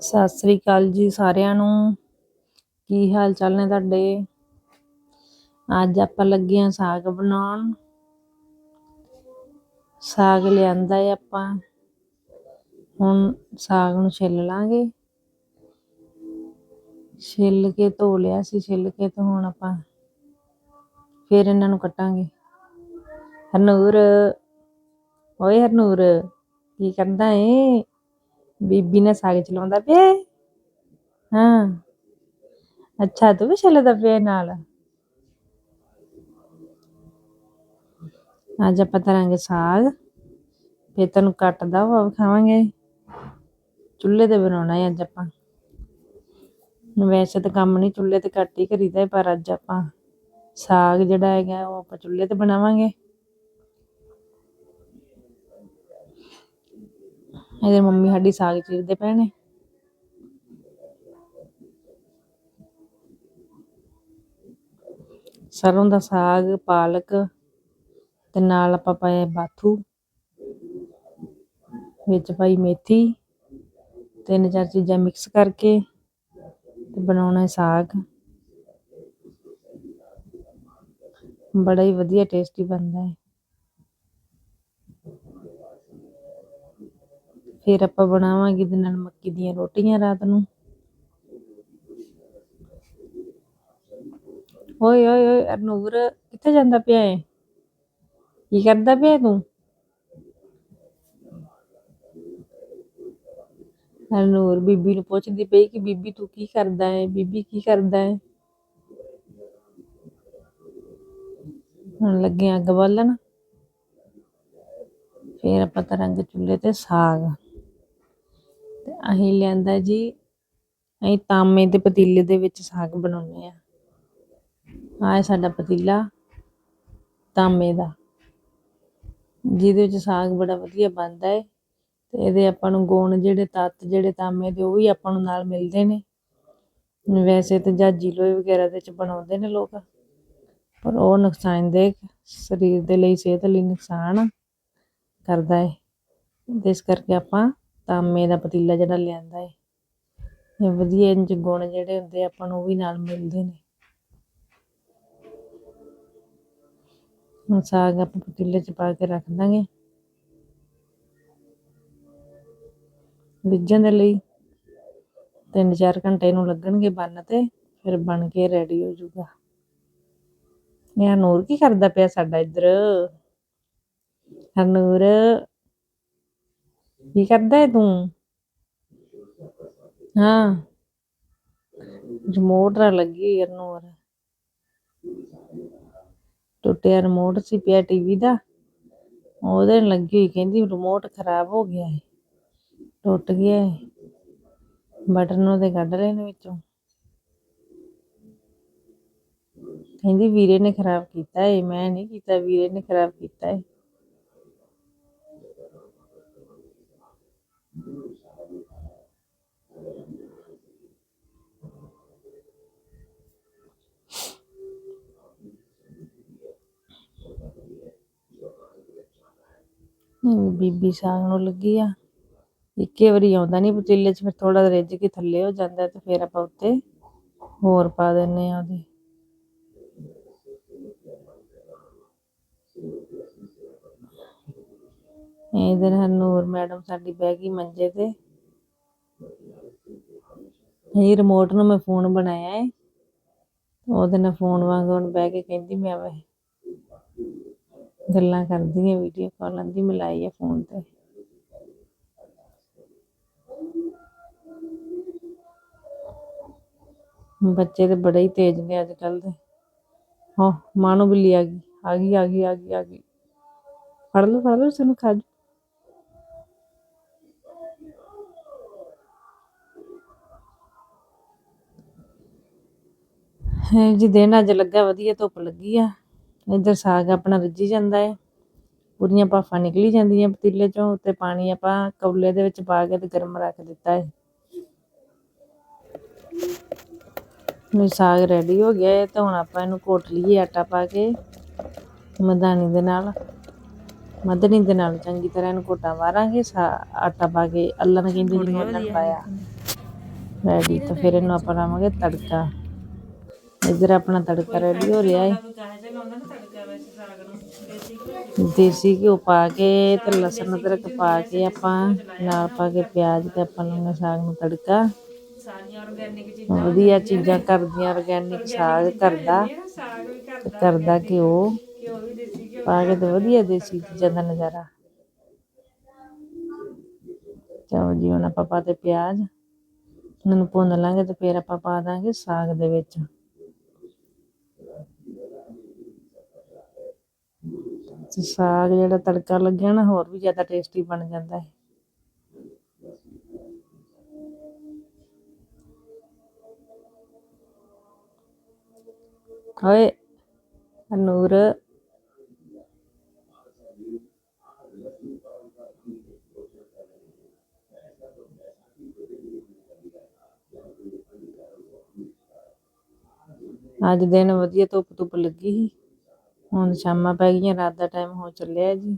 ਸਤਿ ਸ੍ਰੀ ਅਕਾਲ ਜੀ ਸਾਰਿਆਂ ਨੂੰ। ਕੀ ਹਾਲ ਚਾਲ ਨੇ ਤੁਹਾਡੇ? ਅੱਜ ਆਪਾਂ ਲੱਗੇ ਆਂ ਸਾਗ ਬਣਾਉਣ। ਸਾਗ ਲਿਆਂਦਾ ਹੈ ਆਪਾਂ। ਹੁਣ ਸਾਗ ਨੂੰ ਛਿੱਲ ਲਾਂਗੇ। ਛਿੱਲ ਕੇ ਧੋ ਲਿਆ ਸੀ, ਛਿੱਲ ਕੇ ਤੇ ਹੁਣ ਆਪਾਂ ਫਿਰ ਇਹਨਾਂ ਨੂੰ ਕੱਟਾਂਗੇ। ਹਰਨੂਰ। ਓਏ ਹਰਨੂਰ, ਕੀ ਕਰਦਾ ਏ? ਬੀਬੀ ਨੇ ਸਾਗ ਚਲਾਉਂਦਾ ਪਿਆ ਹਾਂ। ਅੱਛਾ, ਤੂੰ ਵੀ ਛਿੱਲਦਾ ਪਿਆ ਨਾਲ? ਅੱਜ ਆਪਾਂ ਤਰਾਂਗੇ ਸਾਗ। ਫਿਰ ਤੈਨੂੰ ਕੱਟਦਾ ਹੋਇਆ ਖਾਵਾਂਗੇ। ਚੁੱਲ੍ਹੇ ਤੇ ਬਣਾਉਣਾ ਹੈ ਅੱਜ ਆਪਾਂ। ਵੈਸੇ ਤਾਂ ਕੰਮ ਨਹੀਂ ਚੁੱਲ੍ਹੇ ਤੇ ਕੱਟ ਹੀ ਕਰੀਦਾ ਪਰ ਅੱਜ ਆਪਾਂ ਸਾਗ ਜਿਹੜਾ ਹੈਗਾ ਉਹ ਆਪਾਂ ਚੁੱਲ੍ਹੇ ਤੇ ਬਣਾਵਾਂਗੇ। ਇਹਦੇ ਮੰਮੀ ਸਾਡੀ ਸਾਗ ਚੀਰਦੇ ਪਏ ਨੇ। ਸਰੋਂ ਦਾ ਸਾਗ, ਪਾਲਕ ਤੇ ਨਾਲ ਆਪਾਂ ਪਾਇਆ ਬਾਥੂ, ਵਿੱਚ ਪਾਈ ਮੇਥੀ, ਤਿੰਨ ਚਾਰ ਚੀਜ਼ਾਂ ਮਿਕਸ ਕਰਕੇ ਤੇ ਬਣਾਉਣਾ ਹੈ ਸਾਗ। ਬੜਾ ਹੀ ਵਧੀਆ ਟੇਸਟੀ ਬਣਦਾ ਹੈ। ਫਿਰ ਆਪਾਂ ਬਣਾਵਾਂਗੇ ਇਹਦੇ ਨਾਲ ਮੱਕੀ ਦੀਆਂ ਰੋਟੀਆਂ ਰਾਤ ਨੂੰ। ਓਏ ਓਏ ਓਏ ਅਰਨੂਰ ਕਿੱਥੇ ਜਾਂਦਾ ਪਿਆ ਏ? ਕੀ ਕਰਦਾ ਪਿਆ ਤੂੰ? ਅਰਨੂਰ ਬੀਬੀ ਨੂੰ ਪੁੱਛਦੀ ਪਈ ਕਿ ਬੀਬੀ ਤੂੰ ਕੀ ਕਰਦਾ ਏ? ਬੀਬੀ ਕੀ ਕਰਦਾ ਏ? ਹੁਣ ਲੱਗੇ ਅੱਗ ਬਾਲਣ। ਫਿਰ ਆਪਾਂ ਤਰੰਗ ਚੁੱਲ੍ਹੇ ਤੇ ਸਾਗ। ਅਸੀਂ ਲਿਆਂਦਾ ਜੀ। ਅਸੀਂ ਤਾਂਬੇ ਦੇ ਪਤੀਲੇ ਦੇ ਵਿੱਚ ਸਾਗ ਬਣਾਉਂਦੇ ਆ ਆਹ ਹੈ ਸਾਡਾ ਪਤੀਲਾ ਤਾਂਬੇ ਦਾ। ਜਿਹਦੇ ਵਿੱਚ ਸਾਗ ਬੜਾ ਵਧੀਆ ਬਣਦਾ ਹੈ ਤੇ ਇਹਦੇ ਆਪਾਂ ਨੂੰ ਗੁਣ ਜਿਹੜੇ, ਤੱਤ ਜਿਹੜੇ ਤਾਂਬੇ ਦੇ, ਉਹ ਵੀ ਆਪਾਂ ਨੂੰ ਨਾਲ ਮਿਲਦੇ ਨੇ। ਵੈਸੇ ਤਾਂ ਜਾਜੀ ਲੋਏ ਵਗੈਰਾ ਦੇ ਚ ਬਣਾਉਂਦੇ ਨੇ ਲੋਕ। ਪਰ ਉਹ ਨੁਕਸਾਨਦੇਹ ਸਰੀਰ ਦੇ ਲਈ ਸਿਹਤ ਲਈ ਨੁਕਸਾਨ ਕਰਦਾ ਹੈ। ਇਸ ਕਰਕੇ ਆਪਾਂ ਤਾਂਬੇ ਦਾ ਪਤੀਲਾ ਜਿਹੜਾ ਲਿਆਂਦਾ ਏ। ਇਹ ਵਧੀਆ ਇੰਜ ਗੁਣ ਜਿਹੜੇ ਹੁੰਦੇ ਆਪਾਂ ਨੂੰ ਉਹ ਵੀ ਨਾਲ ਮਿਲਦੇ ਨੇ। ਹੁਣ ਸਾਗ ਆਪਾਂ ਪਤੀਲੇ 'ਚ ਪਾ ਕੇ ਰੱਖ ਦਾਂਗੇ। ਰਿੱਝਣ ਦੇ ਲਈ ਤਿੰਨ ਚਾਰ ਘੰਟੇ ਨੂੰ ਲੱਗਣਗੇ ਬੰਨ ਤੇ, ਫਿਰ ਬਣ ਕੇ ਰੈਡੀ ਹੋ ਜਾਊਗਾ। ਇਹ ਨੂਰ ਕੀ ਕਰਦਾ ਪਿਆ ਸਾਡਾ ਇੱਧਰ? ਹਰਨੂਰ ਕੀ ਕਰਦਾ ਹੈ ਤੂੰ ਹਾਂ ਰਿਮੋਟ ਨਾਲ ਲੱਗੀ ਹੋਈ ਹਰਨੂਰ ਟੁੱਟਿਆ ਰਿਮੋਟ ਸੀ ਪਿਆ ਟੀਵੀ ਦਾ ਉਹਦੇ ਨਾਲ ਲੱਗੀ ਹੋਈ ਕਹਿੰਦੀ ਰਿਮੋਟ ਖਰਾਬ ਹੋ ਗਿਆ ਹੈ ਟੁੱਟ ਗਿਆ ਹੈ ਬਟਨ ਉਹਦੇ ਕੱਢ ਲਏ ਨੇ ਵਿੱਚੋਂ ਕਹਿੰਦੀ ਵੀਰੇ ਨੇ ਖਰਾਬ ਕੀਤਾ ਏ ਮੈਂ ਨਹੀਂ ਕੀਤਾ ਵੀਰੇ ਨੇ ਖਰਾਬ ਕੀਤਾ ਏ ਹੁਣ ਬੀਬੀ ਸਾਗ ਨੂੰ ਲੱਗੀ ਆ। ਇੱਕੇ ਵਾਰੀ ਆਉਂਦਾ ਨਹੀਂ ਪਤੀਲੇ 'ਚ, ਫਿਰ ਥੋੜਾ ਰਿੱਝ ਕੇ ਥੱਲੇ ਹੋ ਜਾਂਦਾ ਤੇ ਫਿਰ ਆਪਾਂ ਉੱਤੇ ਹੋਰ ਪਾ ਦਿੰਨੇ ਆ ਉਹਦੇ। ਇਹ ਹਨੂਰ ਮੈਡਮ ਸਾਡੀ ਬਹਿ ਗਈ ਮੰਜੇ ਤੇ। ਇਹ ਰਿਮੋਟ ਨੂੰ ਮੈਂ ਫੋਨ ਬਣਾਇਆ ਹੈ ਉਹਦੇ ਨਾਲ ਫੋਨ ਵਾਂਗ ਹੁਣ ਬਹਿ ਕੇ ਕਹਿੰਦੀ ਮੈਂ ਵੇ ਗੱਲਾਂ ਕਰਦੀ ਆ ਵੀਡੀਓ ਕਾਲਾਂ ਦੀ ਮਿਲਾਈ ਆ ਫੋਨ ਤੇ। ਬੱਚੇ ਤੇ ਬੜੇ ਹੀ ਤੇਜ਼ ਨੇ ਅੱਜ ਕੱਲ ਦੇ। ਹਾਂ, ਮਾਂ ਨੂੰ ਬਿੱਲੀ ਆ ਗਈ ਆ ਗਈ ਆ ਗਈ ਆ ਗਈ ਆ ਗਈ। ਫੜ ਲਓ ਫੜ ਲਓ, ਸਾਨੂੰ ਖਾ ਹੈ ਜੀ ਦਿਨ ਅੱਜ ਲੱਗਾ ਵਧੀਆ ਧੁੱਪ ਲੱਗੀ ਆ ਇੱਧਰ ਸਾਗ ਆਪਣਾ ਰਿੱਝੀ ਜਾਂਦਾ ਹੈ ਪੂਰੀਆਂ ਭਾਫਾਂ ਨਿਕਲੀ ਜਾਂਦੀਆਂ ਪਤੀਲੇ ਚੋਂ ਤੇ ਪਾਣੀ ਆਪਾਂ ਕੌਲੇ ਦੇ ਵਿੱਚ ਪਾ ਕੇ ਤੇ ਗਰਮ ਰੱਖ ਦਿੱਤਾ ਹੈ ਹੁਣ ਸਾਗ ਰੈਡੀ ਹੋ ਗਿਆ ਹੈ ਤੇ ਹੁਣ ਆਪਾਂ ਇਹਨੂੰ ਘੋਟ ਲਈਏ ਆਟਾ ਪਾ ਕੇ ਮਧਾਣੀ ਦੇ ਨਾਲ। ਮਧਣੀ ਦੇ ਨਾਲ ਚੰਗੀ ਤਰ੍ਹਾਂ ਇਹਨੂੰ ਘੋਟਾ ਮਾਰਾਂਗੇ ਸਾ- ਆਟਾ ਪਾ ਕੇ ਅੱਲਣ ਕਹਿੰਦੇ ਜਿਹਨੂੰ ਅੱਲਣ ਪਾਇਆ। ਰੈਡੀ ਤਾਂ ਫਿਰ ਇਹਨੂੰ ਆਪਾਂ ਲਾਵਾਂਗੇ ਤੜਕਾ। ਇੱਧਰ ਆਪਣਾ ਤੜਕਾ ਰੈਡੀ ਹੋ ਰਿਹਾ ਹੈ। ਦੇਸੀ ਘਿਓ ਪਾ ਕੇ ਤੇ ਲਸਣ ਅਦਰਕ ਪਾ ਕੇ ਆਪਾਂ ਨਾਲ ਪਾ ਕੇ ਪਿਆਜ਼ ਤੇ ਆਪਾਂ ਲਾਉਣਾ ਸਾਗ ਨੂੰ ਤੜਕਾ। ਵਧੀਆ ਚੀਜ਼ਾਂ ਕਰਦੀਆਂ ਆਰਗੈਨਿਕ ਸਾਗ ਕਰਦਾ ਕਰਦਾ ਘਿਓ। ਪਾ ਕੇ ਤੇ ਵਧੀਆ ਦੇਸੀ ਚੀਜ਼ਾਂ ਦਾ ਨਜ਼ਾਰਾ। ਚਲੋ ਜੀ, ਹੁਣ ਆਪਾਂ ਪਾ ਤੇ ਪਿਆਜ਼। ਇਹਨਾਂ ਨੂੰ ਭੁੰਨ ਲਾਂਗੇ ਤੇ ਫਿਰ ਆਪਾਂ ਪਾ ਦਾਂਗੇ ਸਾਗ ਦੇ ਵਿੱਚ। ਤੇ ਸਾਗ ਜਿਹੜਾ ਤੜਕਾ ਲੱਗਿਆ ਨਾ, ਹੋਰ ਵੀ ਜ਼ਿਆਦਾ ਟੇਸਟੀ ਬਣ ਜਾਂਦਾ ਹੈ ਓਏ ਨੂਰ ਅੱਜ ਦਿਨ ਵਧੀਆ ਧੁੱਪ ਧੁੱਪ ਲੱਗੀ ਸੀ। ਹੁਣ ਸ਼ਾਮਾਂ ਪੈ ਗਈਆਂ ਰਾਤ ਦਾ ਟਾਈਮ ਹੋ ਚੱਲਿਆ ਜੀ।